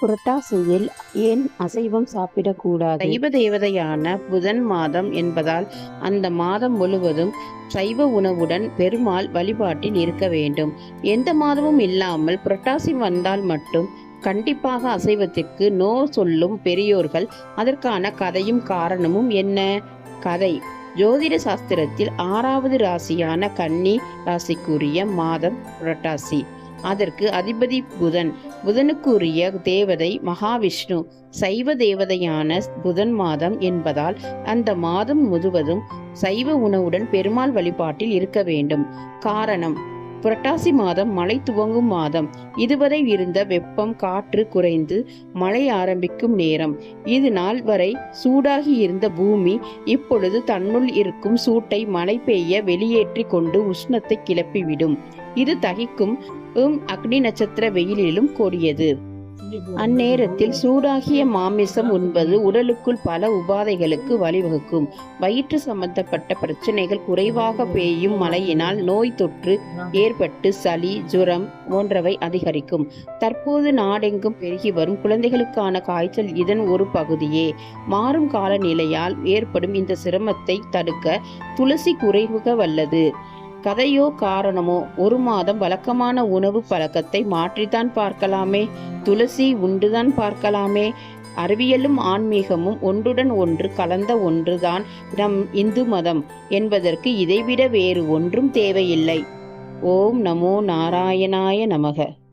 புரட்டாசியில் ஏன் அசைவம் சாப்பிடக்கூடாது? சைவ தேவதையான புதன் மாதம் என்பதால் அந்த மாதம் முழுவதும் சைவ உணவுடன் பெருமாள் வழிபாட்டில் இருக்க வேண்டும். எந்த மாதமும் இல்லாமல் புரட்டாசி வந்தால் மட்டும் கண்டிப்பாக அசைவத்திற்கு நோ சொல்லும் பெரியோர்கள் அதற்கான கதையும் காரணமும் என்ன? கதை. ஜோதிட சாஸ்திரத்தில் ஆறாவது ராசியான கன்னி ராசிக்குரிய மாதம் புரட்டாசி. அதற்கு அதிபதி புதன். புதனுக்குரிய தேவதை மகாவிஷ்ணு சைவ தேவதையான புதன் மாதம் என்பதால் அந்த மாதம் முழுவதும் சைவ உணவுடன் பெருமாள் வழிபாட்டில் இருக்க வேண்டும். காரணம் புரட்டாசி மாதம் மழை துவங்கும் மாதம். இதுவரை இருந்த வெப்பம் காற்று குறைந்து மழை ஆரம்பிக்கும் நேரம். இது நாள் வரை சூடாகி இருந்த பூமி இப்பொழுது தன்னுள் இருக்கும் சூட்டை மழை பெய்ய வெளியேற்றி கொண்டு உஷ்ணத்தை கிளப்பிவிடும். இது தகிக்கும் அக்னி நட்சத்திர வெயிலிலும் கோரியது அந்நேரத்தில் சூடாகிய மாமிசம் உண்பது உடலுக்குள் பல உபாதைகளுக்கு வழிவகுக்கும். வயிற்று சம்பந்தப்பட்ட பிரச்சனைகள் குறைவாக பெய்யும் மழையினால் நோய் தொற்று ஏற்பட்டு சளி ஜுரம் போன்றவை அதிகரிக்கும். தற்போது நாடெங்கும் பெருகி வரும் குழந்தைகளுக்கான காய்ச்சல் இதன் ஒரு பகுதியே. மாறும் காலநிலையால் ஏற்படும் இந்த சிரமத்தை தடுக்க துளசி குறைவுக வல்லது. கதையோ காரணமோ ஒரு மாதம் வழக்கமான உணவு பழக்கத்தை மாற்றித்தான் பார்க்கலாமே. துளசி உண்டுதான் பார்க்கலாமே. அறிவியலும் ஆன்மீகமும் ஒன்றுடன் ஒன்று கலந்த ஒன்றுதான் நம் இந்து மதம் என்பதற்கு இதைவிட வேறு ஒன்றும் தேவையில்லை. ஓம் நமோ நாராயணாய நமக.